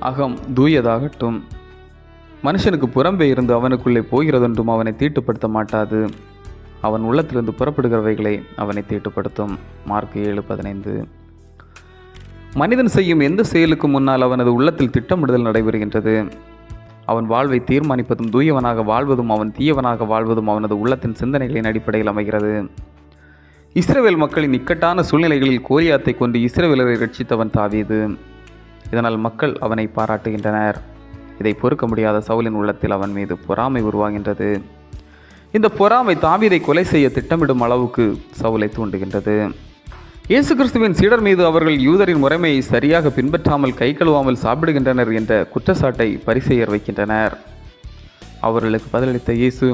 அகம் தூயதாகட்டும். மனுஷனுக்கு புறம்பே இருந்து அவனுக்குள்ளே போகிறதென்றும் அவனை தீட்டுப்படுத்த மாட்டாது. அவன் உள்ளத்திலிருந்து புறப்படுகிறவைகளை அவனை தீட்டுப்படுத்தும். மார்க் ஏழு பதினைந்து. மனிதன் செய்யும் எந்த செயலுக்கு முன்னால் அவனது உள்ளத்தில் திட்டமிடுதல் நடைபெறுகின்றது? அவன் வாழ்வை தீர்மானிப்பதும் தூயவனாக வாழ்வதும் அவன் தீயவனாக வாழ்வதும் அவனது உள்ளத்தின் சிந்தனைகளின் அடிப்படையில் அமைகிறது. இஸ்ரேவேல் மக்களின் இக்கட்டான சூழ்நிலைகளில் கோரியாத்தை கொண்டு இஸ்ரவேலரை ரட்சித்தவன் தாவியது இதனால் மக்கள் அவனை பாராட்டுகின்றனர். இதை பொறுக்க முடியாத சவுலின் உள்ளத்தில் அவன் மீது பொறாமை உருவாகின்றது. இந்த பொறாமை தாவீதை கொலை செய்ய திட்டமிடும் அளவுக்கு சவுலை தூண்டுகின்றது. இயேசு கிறிஸ்துவின் சீடர் மீது அவர்கள் யூதரின் முறைமையை சரியாக பின்பற்றாமல் கை கழுவாமல் சாப்பிடுகின்றனர் என்ற குற்றச்சாட்டை பரிசெயர் வைக்கின்றனர். அவர்களுக்கு பதிலளித்த இயேசு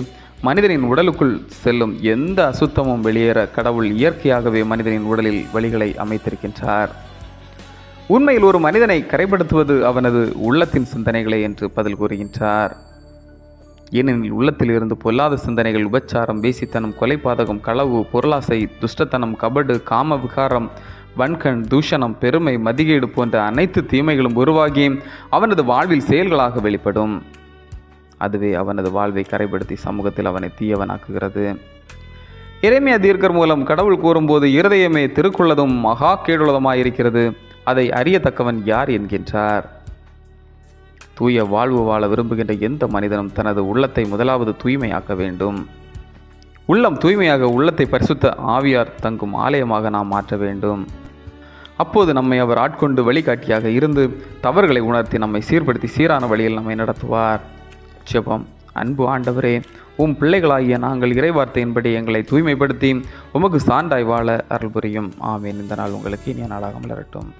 மனிதனின் உடலுக்குள் செல்லும் எந்த அசுத்தமும் வெளியேற கடவுள் இயற்கையாகவே மனிதனின் உடலில் வழிகளை அமைத்திருக்கின்றார். உண்மையில் ஒரு மனிதனை கரைப்படுத்துவது அவனது உள்ளத்தின் சிந்தனைகளே என்று பதில் கூறுகின்றார். ஏனெனில் உள்ளத்தில் இருந்து பொல்லாத சிந்தனைகள் உபச்சாரம் வேசித்தனம் கொலைபாதகம் களவு பொருளாசை துஷ்டத்தனம் கபடு காம விகாரம் வன்கண் தூஷணம் பெருமை மதிகேடு போன்ற அனைத்து தீமைகளும் உருவாகி அவனது வாழ்வில் செயல்களாக வெளிப்படும். அதுவே அவனது வாழ்வை கரைப்படுத்தி சமூகத்தில் அவனை தீயவனாக்குகிறது. இறைமையா தீர்க்கர் மூலம் கடவுள் கூறும்போது இருதயமே திருக்குள்ளதும் மகா கேடுள்ளதுமாயிருக்கிறது. அதை அறியத்தக்கவன் யார் என்கின்றார்? தூய வாழ்வு வாழ விரும்புகின்ற எந்த மனிதனும் தனது உள்ளத்தை முதலாவது தூய்மையாக்க வேண்டும். உள்ளம் தூய்மையாக உள்ளத்தை பரிசுத்த ஆவியார் தங்கும் ஆலயமாக நாம் மாற்ற வேண்டும். அப்போது நம்மை அவர் ஆட்கொண்டு வழிகாட்டியாக இருந்து தவறுகளை உணர்த்தி நம்மை சீர்படுத்தி சீரான வழியில் நம்மை நடத்துவார். ஜெபம். அன்பு ஆண்டவரே உம் பிள்ளைகளாகிய நாங்கள் இறைவார்த்தையின்படி எங்களை தூய்மைப்படுத்தி உமக்கு சான்றாய் வாழ அருள் புரியும் ஆமேன். இந்த நாள் உங்களுக்கு இனிய நாளாக மலரட்டும்.